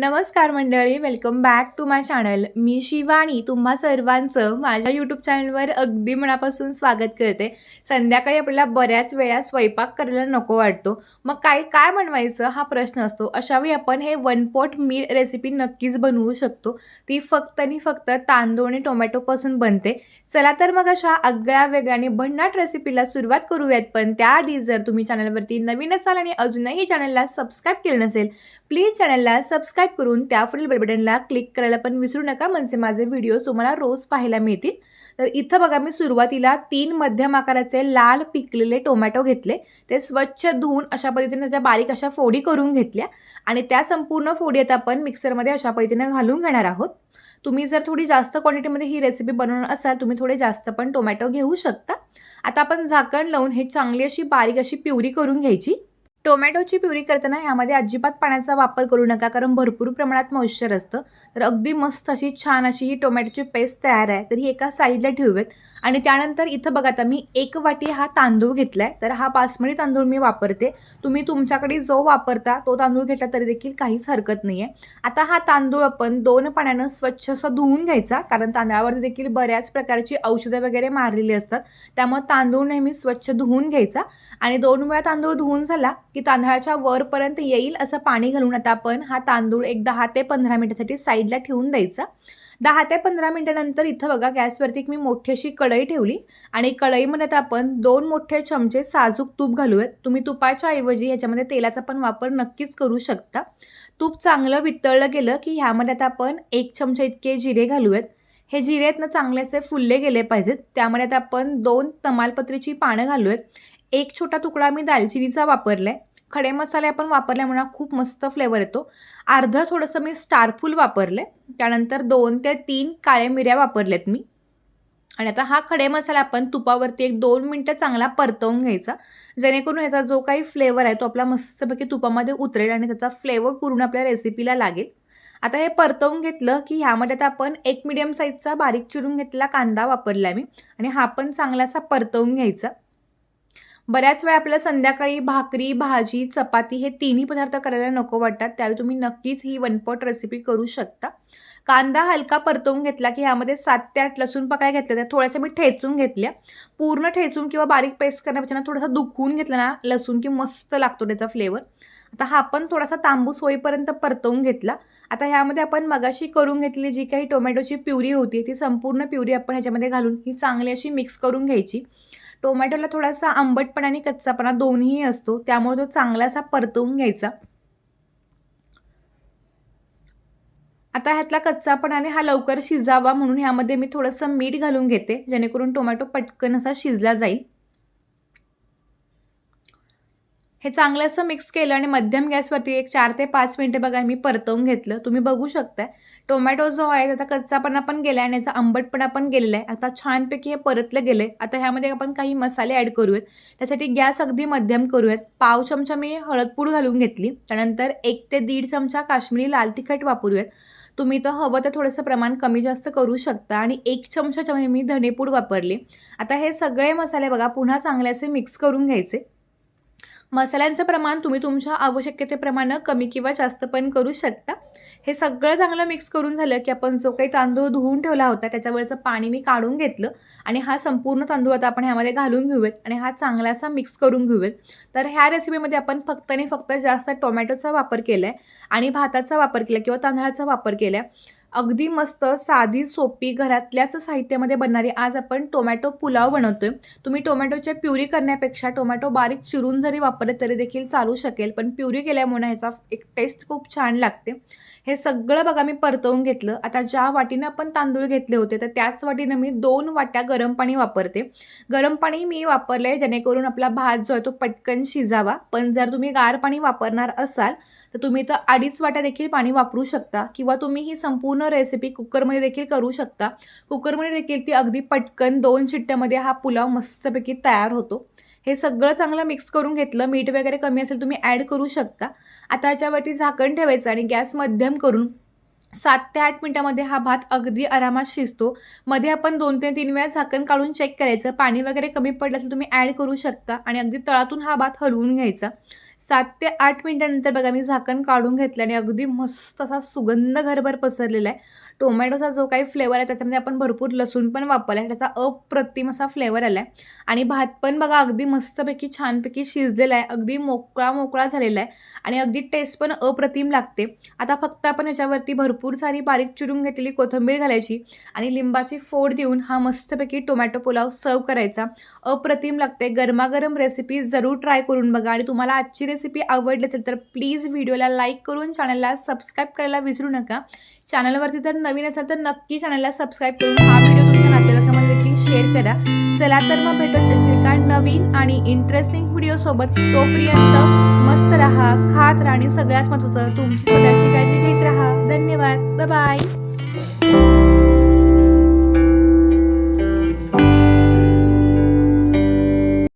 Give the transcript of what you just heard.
नमस्कार मंडळी welcome back to my channel मी शिवानी तुम्हा सर्वांचं माझ्या यूट्यूब चॅनलवर अगदी मनापासून स्वागत करते. संध्याकाळी आपल्याला बऱ्याच वेळा स्वयंपाक करायला नको वाटतो. मग काय काय बनवायचं हा प्रश्न असतो. अशावेळी आपण हे वन पॉट मील रेसिपी नक्कीच बनवू शकतो. ती फक्त आणि फक्त तांदूळ आणि टोमॅटोपासून बनते. चला तर मग अशा आगळ्या वेगळ्याने भन्नाट रेसिपीला सुरुवात करूयात. पण त्याआधी जर तुम्ही चॅनलवरती नवीन असाल आणि अजूनही चॅनलला सबस्क्राईब केलं नसेल प्लीज चॅनलला सबस्क्राईब करून त्या पुढील बेलबटनला क्लिक करायला पण विसरू नका. म्हणजे माझे व्हिडिओ तुम्हाला रोज पाहायला मिळतील. तर इथं बघा मी सुरुवातीला तीन मध्यम आकाराचे लाल पिकलेले टोमॅटो घेतले. ते स्वच्छ धुवून अशा पद्धतीने त्याच्या बारीक अशा फोडी करून घेतल्या. आणि त्या संपूर्ण फोडी आता आपण मिक्सरमध्ये अशा पद्धतीने घालून घेणार आहोत. तुम्ही जर थोडी जास्त क्वांटिटीमध्ये ही रेसिपी बनवणार असाल तुम्ही थोडे जास्त पण टोमॅटो घेऊ शकता. आता आपण झाकण लावून हे चांगली अशी बारीक अशी प्युरी करून घ्यायची. टोमॅटोची प्युरी करताना यामध्ये अजिबात पाण्याचा वापर करू नका कारण भरपूर प्रमाणात मॉइश्चर असतं. तर अगदी मस्त अशी छान अशी ही टोमॅटोची पेस्ट तयार आहे. तर ही एका साईडला ठेवूयात. आणि त्यानंतर इथं बघा आता मी एक वाटी हा तांदूळ घेतला आहे तर हा बासमती तांदूळ मी वापरते. तुम्ही तुमच्याकडे जो वापरता तो तांदूळ घेतला तरी देखील काहीच हरकत नाही आहे आता हा तांदूळ आपण दोन पाण्यानं स्वच्छ असं धुवून घ्यायचा कारण तांदळावरती देखील बऱ्याच प्रकारची औषधं वगैरे मारलेली असतात. त्यामुळे तांदूळ नेहमी स्वच्छ धुवून घ्यायचा. आणि दोन वेळा तांदूळ धुवून झाला की तांदळाच्या वरपर्यंत येईल असं पाणी घालून आता आपण हा तांदूळ एक दहा ते पंधरा मिनिटासाठी साईडला ठेवून द्यायचा. दहा ते पंधरा मिनटानंतर इथं बघा गॅसवरती एक मी मोठी अशी कढई ठेवली. आणि कढईमध्ये आता आपण दोन मोठे चमचे साजूक तूप घालूयात. तुम्ही तुपाच्या ऐवजी ह्याच्यामध्ये तेलाचा पण वापर नक्कीच करू शकता. तूप चांगलं वितळलं गेलं की ह्यामध्ये आता आपण एक चमचा इतके जिरे घालूयात. हे जिरे आहेत ना चांगले असे फुलले गेले पाहिजेत. त्यामध्ये आता आपण दोन तमालपत्रीची पानं घालूयात. एक छोटा तुकडा मी दालचिनीचा वापरला आहे खडे मसाले आपण वापरल्यामुळे खूप मस्त फ्लेवर येतो. अर्धं थोडंसं मी स्टारफूल वापरले त्यानंतर दोन ते तीन काळे मिऱ्या वापरल्यात मी. आणि आता हा खडे मसाला आपण तुपावरती एक दोन मिनटं चांगला परतवून घ्यायचा. जेणेकरून ह्याचा जो काही फ्लेवर आहे तो आपला मस्तपैकी तुपामध्ये उतरेल आणि त्याचा फ्लेवर पूर्ण आपल्या रेसिपीला लागेल. आता हे परतवून घेतलं की ह्यामध्ये आता आपण एक मिडियम साईजचा बारीक चिरून घेतलेला कांदा वापरला आहे मी. आणि हा पण चांगलासा परतवून घ्यायचा. बऱ्याच वेळा आपल्याला संध्याकाळी भाकरी भाजी चपाती हे तिन्ही पदार्थ करायला नको वाटतात. त्यावेळी तुम्ही नक्कीच ही वनपॉट रेसिपी करू शकता. कांदा हलका परतवून घेतला की ह्यामध्ये सात ते आठ लसूण पकाय घेतल्या त्या थोड्याशा मी ठेचून घेतल्या. पूर्ण ठेचून किंवा बारीक पेस्ट करण्यापेक्षा थोडासा दुखवून घेतला ना लसूण की मस्त लागतो त्याचा फ्लेवर आता हा पण थोडासा तांबूस होईपर्यंत परतवून घेतला. आता ह्यामध्ये आपण मगाशी करून घेतलेली जी काही टोमॅटोची प्युरी होती ती संपूर्ण प्युरी आपण ह्याच्यामध्ये घालून ही चांगली अशी मिक्स करून घ्यायची. टोमॅटोला थोडासा आंबटपणा आणि कच्चापणा दोन्ही असतो. त्यामुळे तो चांगलासा परतवून घ्यायचा. आता ह्यातला कच्चापणाने हा लवकर शिजावा म्हणून ह्यामध्ये मी थोडंसं मीठ घालून घेते. जेणेकरून टोमॅटो पटकन असा शिजला जाईल. हे चांगलं असं मिक्स केलं आणि मध्यम गॅसवरती एक चार ते पाच मिनटं बघा मी परतवून घेतलं. तुम्ही बघू शकताय. टोमॅटो जो आहे त्याचा कच्चापणा पण गेला आहे आणि याचा आंबटपणा पण गेलेला आहे आता छानपैकी हे परतलं गेलं आहे आता ह्यामध्ये आपण काही मसाले ॲड करूयात. त्यासाठी गॅस अगदी मध्यम करूयात. पाव चमचा मी हळदपूड घालून घेतली. त्यानंतर एक ते दीड चमचा काश्मीरी लाल तिखट वापरूयात. तुम्ही तर हवं तर थोडंसं प्रमाण कमी जास्त करू शकता. आणि एक चमचा मी धनेपूड वापरली. आता हे सगळे मसाले बघा पुन्हा चांगले असे मिक्स करून घ्यायचे. मसाल्यांचं प्रमाण तुम्ही तुमच्या आवश्यकतेप्रमाणे कमी किंवा जास्त पण करू शकता. हे सगळं चांगलं मिक्स करून झालं की आपण जो काही तांदूळ धुवून ठेवला होता त्याच्यावरचं पाणी मी काढून घेतलं आणि हा संपूर्ण तांदूळ आता आपण ह्यामध्ये घालून घेऊयात आणि हा चांगलासा मिक्स करून घेऊयात. तर ह्या रेसिपीमध्ये आपण फक्त आणि फक्त जास्त टोमॅटोचा वापर केला आहे आणि भाताचा वापर केला किंवा तांदळाचा वापर केला आहे अगदी मस्त साधी सोपी घरातल्याच साहित्यामध्ये बनणारी आज आपण टोमॅटो पुलाव बनवतोय. तुम्ही टोमॅटोच्या प्युरी करण्यापेक्षा टोमॅटो बारीक चिरून जरी वापरले तरी देखील चालू शकेल पण प्युरी केल्यामुळे ह्याचा एक टेस्ट खूप छान लागते. हे सगळं बघा मी परतवून घेतलं. आता ज्या वाटीनं आपण तांदूळ घेतले होते तर त्याच वाटीनं मी दोन वाट्या गरम पाणी वापरते. गरम पाणी मी वापरलं आहे जेणेकरून आपला भात जो आहे तो पटकन शिजावा. पण जर तुम्ही गार पाणी वापरणार असाल तर तुम्ही तर अडीच वाट्या देखील पाणी वापरू शकता किंवा तुम्ही ही संपूर्ण रेसिपी कुकरमध्ये देखील करू शकता. कुकरमध्ये देखील ती अगदी पटकन दोन शिट्ट्यामध्ये हा पुलाव मस्तपैकी तयार होतो. हे सगळं चांगलं मिक्स करून घेतलं. मीठ वगैरे कमी असेल तुम्ही ॲड करू शकता. आता याच्यावरती झाकण ठेवायचं आणि गॅस मध्यम करून सात ते आठ मिनटामध्ये हा भात अगदी आरामात शिजतो. मध्ये आपण दोन ते तीन वेळा झाकण काढून चेक करायचं. पाणी वगैरे कमी पडलं तर तुम्ही ॲड करू शकता आणि अगदी तळातून हा भात हलवून घ्यायचा. सात ते आठ मिनिटानंतर बघा मी झाकण काढून घेतलं आणि अगदी मस्त असा सुगंध घरभर पसरलेला आहे. टोमॅटोचा जो काही फ्लेवर आहे त्याच्यामध्ये आपण भरपूर लसूण पण वापरला आहे त्याचा अप्रतिम असा फ्लेवर आला आहे आणि भात पण बघा अगदी मस्तपैकी छानपैकी शिजलेला आहे. अगदी मोकळा मोकळा झालेला आहे. आणि अगदी टेस्ट पण अप्रतिम लागते. आता फक्त आपण ह्याच्यावरती भरपूर सारी बारीक चिरून घेतलेली कोथिंबीर घालायची आणि लिंबाची फोड देऊन हा मस्तपैकी टोमॅटो पुलाव सर्व करायचा. अप्रतिम लागते. गरमागरम रेसिपी जरूर ट्राय करून बघा आणि तुम्हाला आजची रेसिपी आवडली असेल तर प्लीज व्हिडिओला लाईक करून चॅनलला सबस्क्राईब करायला विसरू नका. चॅनलवरती जर नवीन असेल तर नक्की चॅनलला सबस्क्राईब करून हा व्हिडिओ तुमच्या नातेवाईकामध्ये देखील शेअर करा. चला तर मग भेटत असेल एका नवीन आणि इंटरेस्टिंग व्हिडिओसोबत तोपर्यंत मस्त राहा खात राहा आणि सगळ्यात महत्त्वाचं. तुमची स्वतःची काळजी घेत राहा. धन्यवाद. बाय